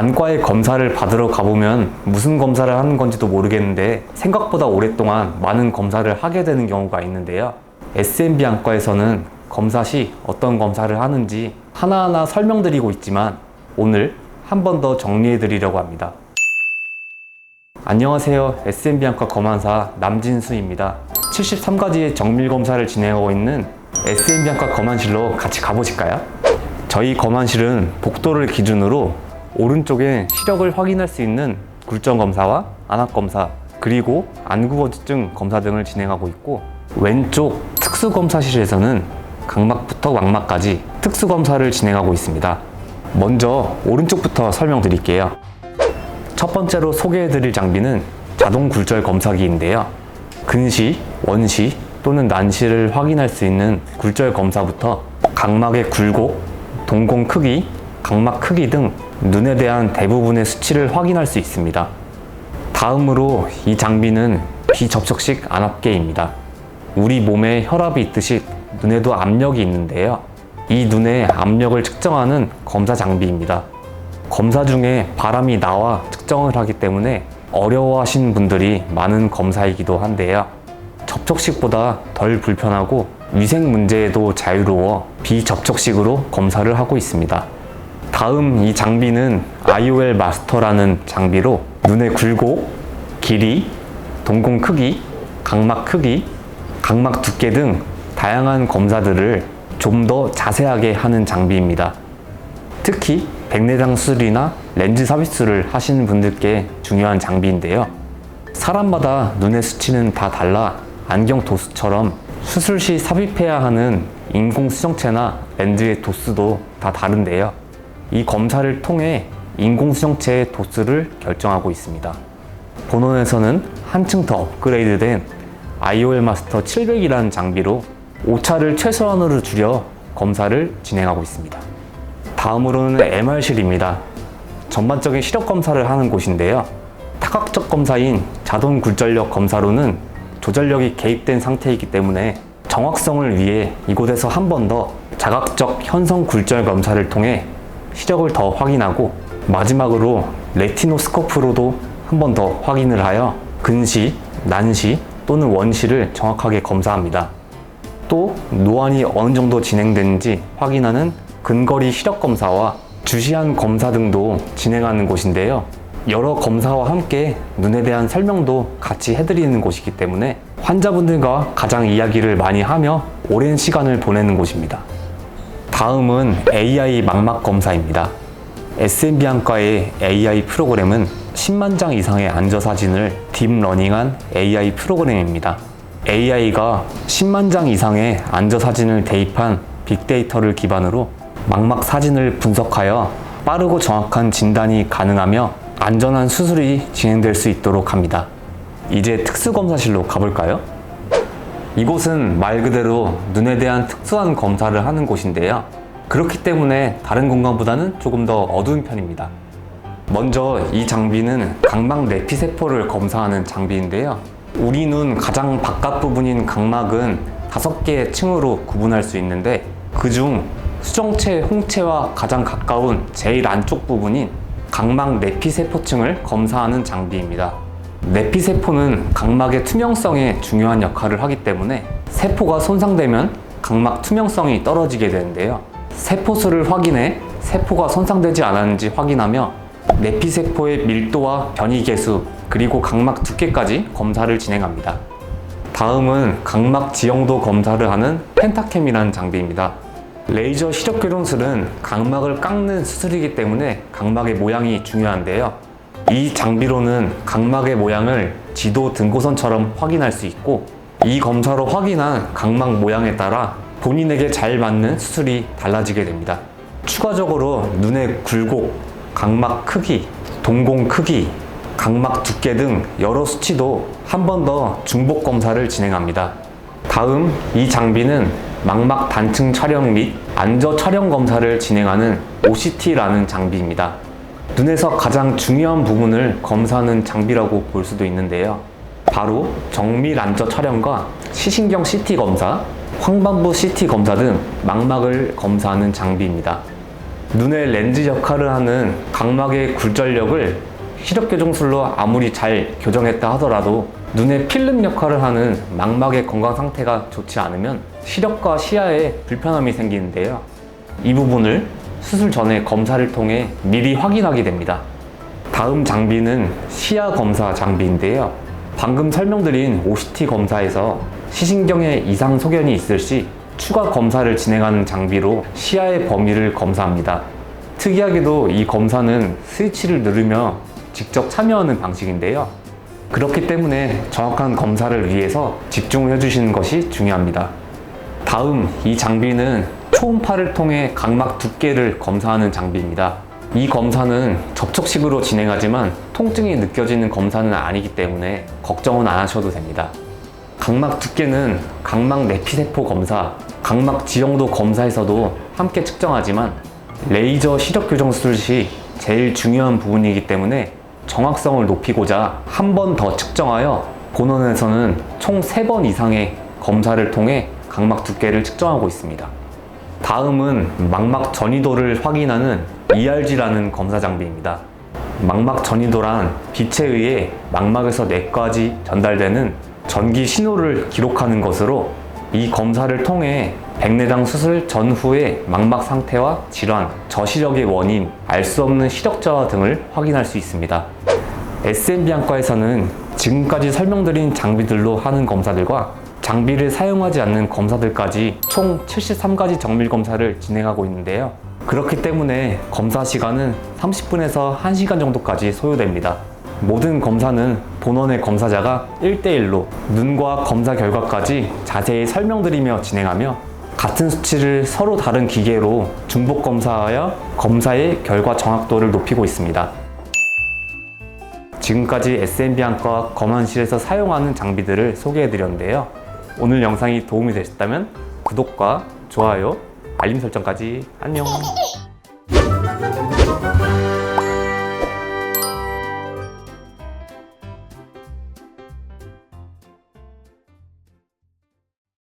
안과에 검사를 받으러 가보면 무슨 검사를 하는 건지도 모르겠는데 생각보다 오랫동안 많은 검사를 하게 되는 경우가 있는데요. SMB 안과에서는 검사 시 어떤 검사를 하는지 하나하나 설명드리고 있지만 오늘 한 번 더 정리해 드리려고 합니다. 안녕하세요. SMB 안과 검안사 남진수입니다. 73가지의 정밀 검사를 진행하고 있는 SMB 안과 검안실로 같이 가보실까요? 저희 검안실은 복도를 기준으로 오른쪽에 시력을 확인할 수 있는 굴절 검사와 안압 검사 그리고 안구건조증 검사 등을 진행하고 있고 왼쪽 특수 검사실에서는 각막부터 망막까지 특수 검사를 진행하고 있습니다. 먼저 오른쪽부터 설명드릴게요. 첫 번째로 소개해드릴 장비는 자동 굴절 검사기인데요. 근시, 원시 또는 난시를 확인할 수 있는 굴절 검사부터 각막의 굴곡, 동공 크기, 각막 크기 등 눈에 대한 대부분의 수치를 확인할 수 있습니다. 다음으로 이 장비는 비접촉식 안압계입니다. 우리 몸에 혈압이 있듯이 눈에도 압력이 있는데요. 이 눈의 압력을 측정하는 검사 장비입니다. 검사 중에 바람이 나와 측정을 하기 때문에 어려워하시는 분들이 많은 검사이기도 한데요. 접촉식보다 덜 불편하고 위생 문제에도 자유로워 비접촉식으로 검사를 하고 있습니다. 다음 이 장비는 IOL 마스터라는 장비로 눈의 굴곡, 길이, 동공 크기, 각막 크기, 각막 두께 등 다양한 검사들을 좀 더 자세하게 하는 장비입니다. 특히 백내장 수술이나 렌즈 삽입술을 하시는 분들께 중요한 장비인데요. 사람마다 눈의 수치는 다 달라 안경 도수처럼 수술 시 삽입해야 하는 인공 수정체나 렌즈의 도수도 다 다른데요. 이 검사를 통해 인공 수정체의 도수를 결정하고 있습니다. 본원에서는 한층 더 업그레이드된 IOL 마스터 700이라는 장비로 오차를 최소한으로 줄여 검사를 진행하고 있습니다. 다음으로는 MR실입니다. 전반적인 시력 검사를 하는 곳인데요. 타각적 검사인 자동 굴절력 검사로는 조절력이 개입된 상태이기 때문에 정확성을 위해 이곳에서 한 번 더 자각적 현성 굴절 검사를 통해 시력을 더 확인하고 마지막으로 레티노스코프로도 한 번 더 확인을 하여 근시, 난시 또는 원시를 정확하게 검사합니다. 또 노안이 어느 정도 진행되는지 확인하는 근거리 시력 검사와 주시한 검사 등도 진행하는 곳인데요. 여러 검사와 함께 눈에 대한 설명도 같이 해드리는 곳이기 때문에 환자분들과 가장 이야기를 많이 하며 오랜 시간을 보내는 곳입니다. 다음은 AI 망막 검사입니다. SMB 안과의 AI 프로그램은 10만 장 이상의 안저 사진을 딥러닝한 AI 프로그램입니다. AI가 10만 장 이상의 안저 사진을 대입한 빅데이터를 기반으로 망막 사진을 분석하여 빠르고 정확한 진단이 가능하며 안전한 수술이 진행될 수 있도록 합니다. 이제 특수검사실로 가볼까요? 이곳은 말 그대로 눈에 대한 특수한 검사를 하는 곳인데요. 그렇기 때문에 다른 공간보다는 조금 더 어두운 편입니다. 먼저 이 장비는 각막 내피세포를 검사하는 장비인데요. 우리 눈 가장 바깥 부분인 각막은 다섯 개의 층으로 구분할 수 있는데 그중 수정체 홍채와 가장 가까운 제일 안쪽 부분인 각막 내피세포층을 검사하는 장비입니다. 내피세포는 각막의 투명성에 중요한 역할을 하기 때문에 세포가 손상되면 각막 투명성이 떨어지게 되는데요. 세포수를 확인해 세포가 손상되지 않았는지 확인하며 내피세포의 밀도와 변이 개수 그리고 각막 두께까지 검사를 진행합니다. 다음은 각막 지형도 검사를 하는 펜타캠이라는 장비입니다. 레이저 시력 교정술은 각막을 깎는 수술이기 때문에 각막의 모양이 중요한데요. 이 장비로는 각막의 모양을 지도 등고선처럼 확인할 수 있고 이 검사로 확인한 각막 모양에 따라 본인에게 잘 맞는 수술이 달라지게 됩니다. 추가적으로 눈의 굴곡, 각막 크기, 동공 크기, 각막 두께 등 여러 수치도 한 번 더 중복 검사를 진행합니다. 다음 이 장비는 망막 단층 촬영 및 안저 촬영 검사를 진행하는 OCT라는 장비입니다. 눈에서 가장 중요한 부분을 검사하는 장비라고 볼 수도 있는데요. 바로 정밀 안저 촬영과 시신경 CT 검사, 황반부 CT 검사 등 망막을 검사하는 장비입니다. 눈의 렌즈 역할을 하는 각막의 굴절력을 시력 교정술로 아무리 잘 교정했다 하더라도 눈의 필름 역할을 하는 망막의 건강 상태가 좋지 않으면 시력과 시야에 불편함이 생기는데요. 이 부분을 수술 전에 검사를 통해 미리 확인하게 됩니다. 다음 장비는 시야 검사 장비인데요. 방금 설명드린 OCT 검사에서 시신경에 이상 소견이 있을 시 추가 검사를 진행하는 장비로 시야의 범위를 검사합니다. 특이하게도 이 검사는 스위치를 누르며 직접 참여하는 방식인데요. 그렇기 때문에 정확한 검사를 위해서 집중을 해주시는 것이 중요합니다. 다음 이 장비는 초음파를 통해 각막 두께를 검사하는 장비입니다. 이 검사는 접촉식으로 진행하지만 통증이 느껴지는 검사는 아니기 때문에 걱정은 안 하셔도 됩니다. 각막 두께는 각막 내피세포 검사, 각막 지형도 검사에서도 함께 측정하지만 레이저 시력 교정 수술 시 제일 중요한 부분이기 때문에 정확성을 높이고자 한 번 더 측정하여 본원에서는 총 3번 이상의 검사를 통해 각막 두께를 측정하고 있습니다. 다음은 망막 전이도를 확인하는 ERG라는 검사 장비입니다. 망막 전이도란 빛에 의해 망막에서 뇌까지 전달되는 전기 신호를 기록하는 것으로 이 검사를 통해 백내장 수술 전후의 망막 상태와 질환, 저시력의 원인, 알 수 없는 시력 저하 등을 확인할 수 있습니다. SMB 안과에서는 지금까지 설명드린 장비들로 하는 검사들과 장비를 사용하지 않는 검사들까지 총 73가지 정밀 검사를 진행하고 있는데요. 그렇기 때문에 검사 시간은 30분에서 1시간 정도까지 소요됩니다. 모든 검사는 본원의 검사자가 1대1로 눈과 검사 결과까지 자세히 설명드리며 진행하며 같은 수치를 서로 다른 기계로 중복 검사하여 검사의 결과 정확도를 높이고 있습니다. 지금까지 SMB 안과 검안실에서 사용하는 장비들을 소개해드렸는데요. 오늘 영상이 도움이 되셨다면 구독과 좋아요, 알림 설정까지 안녕!